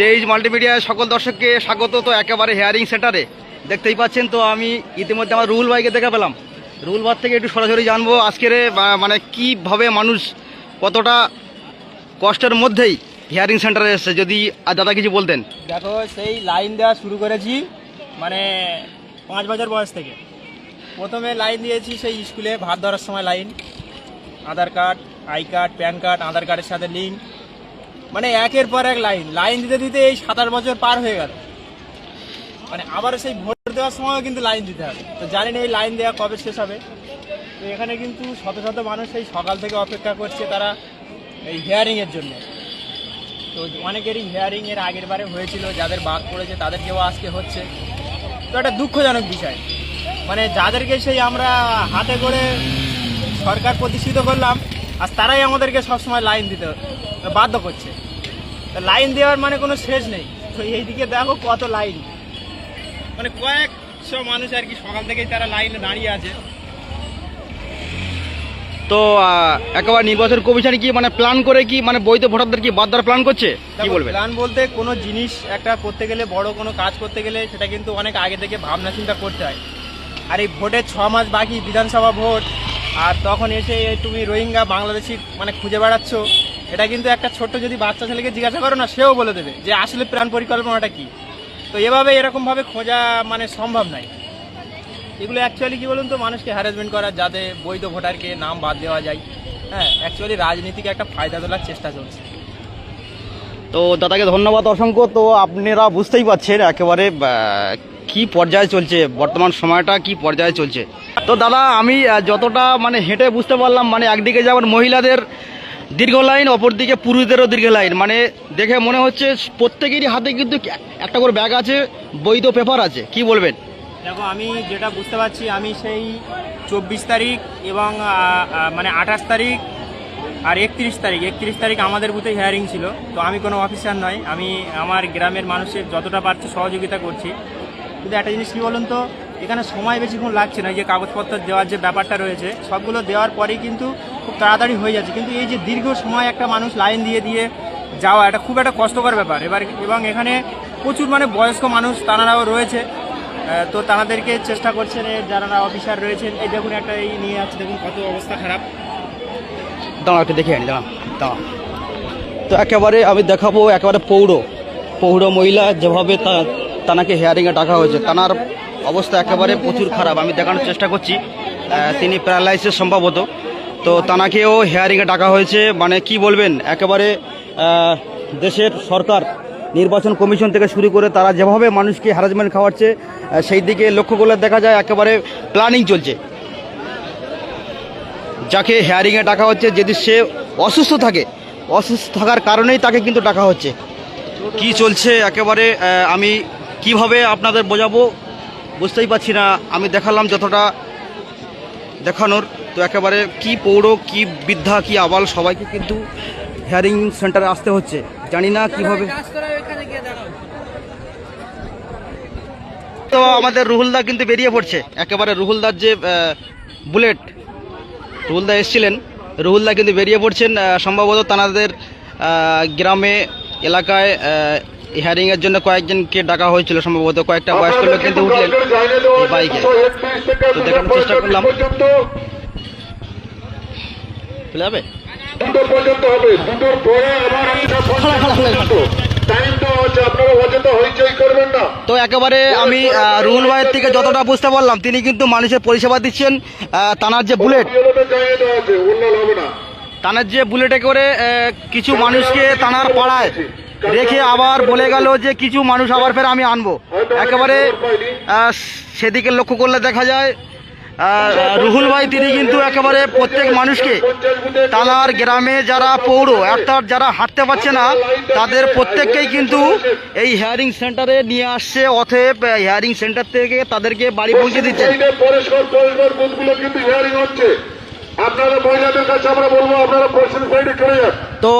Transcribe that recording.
জেইজ মাল্টিমিডিয়ায় সকল দর্শককে স্বাগত তো একেবারে হেয়ারিং সেন্টারে দেখতেই পাচ্ছেন তো আমি ইতিমধ্যে আমার রুহুল ভাইকে দেখা পেলাম। রুহুল ভাই থেকে একটু সরাসরি জানব আজকের মানে কীভাবে মানুষ কতটা কষ্টের মধ্যেই হেয়ারিং সেন্টারে এসছে, যদি দাদা কিছু বলতেন। দেখো, সেই লাইন দেওয়া শুরু করেছি মানে পাঁচ বছর বয়স থেকে। প্রথমে লাইন দিয়েছি সেই স্কুলে ভাত ধরার সময় line Aadhaar card I card PAN card Aadhaar কার্ডের সাথে লিঙ্ক মানে একের পর এক লাইন। লাইন দিতে দিতে এই সাতাশ বছর পার হয়ে গেল। মানে আবার সেই ভোট দেওয়ার সময়ও কিন্তু লাইন দিতে হবে। তো জানি না এই লাইন দেওয়া কবে শেষ হবে। তো এখানে কিন্তু শত শত মানুষ এই সকাল থেকে অপেক্ষা করছে তারা এই হিয়ারিংয়ের জন্য। তো অনেকেরই হিয়ারিং এর আগের বারে হয়েছিল, যাদের বাদ পড়েছে তাদেরকেও আজকে হচ্ছে। তো একটা দুঃখজনক বিষয়। মানে যাদেরকে সেই আমরা হাতে করে সরকার প্রতিষ্ঠিত করলাম, আর তারাই আমাদেরকে সবসময় লাইন দিতে বাধ্য করছে। লাইন দেওয়ার মানে কোনো শেষ নেই। তো এইদিকে দেখো কত লাইন। মানে কয়েকশো মানুষ আর কি সকাল থেকেই তারা লাইনে দাঁড়িয়ে আছে। তো একেবারে নির্বাচন কমিশন কি মানে প্ল্যান করে কি মানে বৈধ ভোটারদের কি বাদ দেওয়ার প্ল্যান করছে? কি বলবে প্ল্যান বলতে কোনো জিনিস একটা করতে গেলে বড় কোনো কাজ করতে গেলে সেটা কিন্তু অনেক আগে থেকে ভাবনা চিন্তা করতে হয়। আর এই ভোটের ছ মাস বাকি বিধানসভা ভোট আর তখন এসে তুমি রোহিঙ্গা বাংলাদেশি মানে খুঁজে বেড়াচ্ছ। এটা কিন্তু একটা ছোট্ট যদি বাচ্চা ছেলেকে জিজ্ঞাসা করো না, সেও বলে দেবে যে আসলে প্রাণ পরিকল্পনাটা কি। তো এভাবে এরকমভাবে খোঁজা মানে সম্ভব নয়। এগুলো অ্যাকচুয়ালি কি বলুন তো, মানুষকে হ্যারাসমেন্ট করা, যাতে বৈধ ভোটারকে নাম বাদ দেওয়া যায়। হ্যাঁ অ্যাকচুয়ালি রাজনীতিকে একটা ফায়দা তোলার চেষ্টা চলছে। তো দাদাকে ধন্যবাদ অসংখ্য। তো আপনারা বুঝতেই পারছেন একেবারে কি পর্যায়ে চলছে, বর্তমান সময়টা কি পর্যায়ে চলছে। তো দাদা, আমি যতটা মানে হেঁটে বুঝতে পারলাম মানে একদিকে যেমন মহিলাদের দীর্ঘ লাইন, অপরদিকে পুরুষদেরও দীর্ঘ লাইন। মানে দেখে মনে হচ্ছে প্রত্যেকেরই হাতে কিন্তু একটা করে ব্যাগ আছে, বৈধ পেপার আছে। কি বলবেন? দেখো, আমি যেটা বুঝতে পারছি, আমি সেই চব্বিশ তারিখ এবং মানে আঠাশ তারিখ আর একত্রিশ তারিখ। একত্রিশ তারিখ আমাদের বুথে হিয়ারিং ছিল, তো আমি কোনো অফিসার নয়। আমি আমার গ্রামের মানুষের যতটা পারছি সহযোগিতা করছি। কিন্তু একটা জিনিস কী বলুন তো, এখানে সময় বেশিক্ষণ লাগছে না যে কাগজপত্র দেওয়ার যে ব্যাপারটা রয়েছে, সবগুলো দেওয়ার পরেই কিন্তু খুব তাড়াতাড়ি হয়ে যাচ্ছে। কিন্তু এই যে দীর্ঘ সময় একটা মানুষ লাইন দিয়ে দিয়ে যাওয়া, এটা খুব একটা কষ্টকর ব্যাপার। এবার এবং এখানে প্রচুর মানে বয়স্ক মানুষ তারাও রয়েছে। তো তাদেরকে চেষ্টা করছেন যারা অফিসার রয়েছেন। এই দেখুন একটা এই নিয়ে আছে, দেখুন কত অবস্থা খারাপ। দাঁড়া একটু দেখে আনি দাঁড়া দাঁড়া তো একেবারে আমি দেখাবো একেবারে পৌর পৌর মহিলা যেভাবে তানাকে হেয়ারিংয়ে ডাকা হয়েছে, তানার অবস্থা একেবারে প্রচুর খারাপ। আমি দেখানোর চেষ্টা করছি। তিনি প্যারালাইসিস সম্ভবত। তো তানাকেও হেয়ারিংয়ে ডাকা হয়েছে। মানে কি বলবেন, একেবারে দেশের সরকার, নির্বাচন কমিশন থেকে শুরু করে তারা যেভাবে মানুষকে হ্যারাসমেন্ট খাওয়াচ্ছে সেই দিকে লক্ষ্য করলে দেখা যায় একেবারে প্ল্যানিং চলছে। যাকে হেয়ারিংয়ে ডাকা হচ্ছে, যদি সে অসুস্থ থাকে, অসুস্থ থাকার কারণেই তাকে কিন্তু ডাকা হচ্ছে। কি চলছে একেবারে আমি কীভাবে আপনাদের বোঝাবো, বুঝতেই পারছি না। আমি দেখালাম যতটা দেখানোর। তো একেবারে কি পৌর, কি বৃদ্ধা কি আবাল সবাইকে কিন্তু হেয়ারিং সেন্টারে আসতে হচ্ছে। জানি না কীভাবে। তো আমাদের রুহুলদা কিন্তু বেরিয়ে পড়ছে। একেবারে রুহুলদার যে বুলেট রুহুলদা এসেছিলেন। রুহুলদা কিন্তু বেরিয়ে পড়ছেন সম্ভবত তানাদের গ্রামে, এলাকায় হিয়ারিংয়ের জন্য কয়েকজনকে ডাকা হয়েছিল। সম্ভবত কয়েকটা বয়স্ক লোক কিন্তু উঠলেন বাইকে। তো দেখানোর চেষ্টা করলাম। যাবে? দুটোর পর্যন্ত হবে। দুটোর পরে আবার একটা খালা, খালা, খালা, খালা। টাইম দেওয়া হচ্ছে আপনারা অযথা হইচই করবেন না। তো একেবারে আমি রুহুল ভাইয়ের থেকে যতটা বুঝতে পারলাম তিনি কিন্তু মানুষের পরিষেবা দিচ্ছেন তানার যে বুলেট। হবে তানার যে বুলেটে করে কিছু মানুষকে তানার পাড়ায় রেখে আবার বলে গেল যে কিছু মানুষ আবার ফের আমি আনব। একেবারে সেদিকে লক্ষ্য করলে দেখা যায় রুহুল ভাই তিনি কিন্তু একেবারে প্রত্যেক মানুষকে তানার গ্রামে যারা পৌর অর্থাৎ যারা হাঁটতে পারছে না তাদের প্রত্যেককেই কিন্তু এই হেয়ারিং সেন্টারে নিয়ে আসছে অতএব হেয়ারিং সেন্টার থেকে তাদেরকে বাড়ি পৌঁছে দিচ্ছে। সাইডে পরিষ্কার পরিষ্কার বুথগুলো কিন্তু হিয়ারিং হচ্ছে। আপনারা মহিলাদের কাছে আমরা বলব আপনারা পশ্চিম সাইডে চলে যান। তো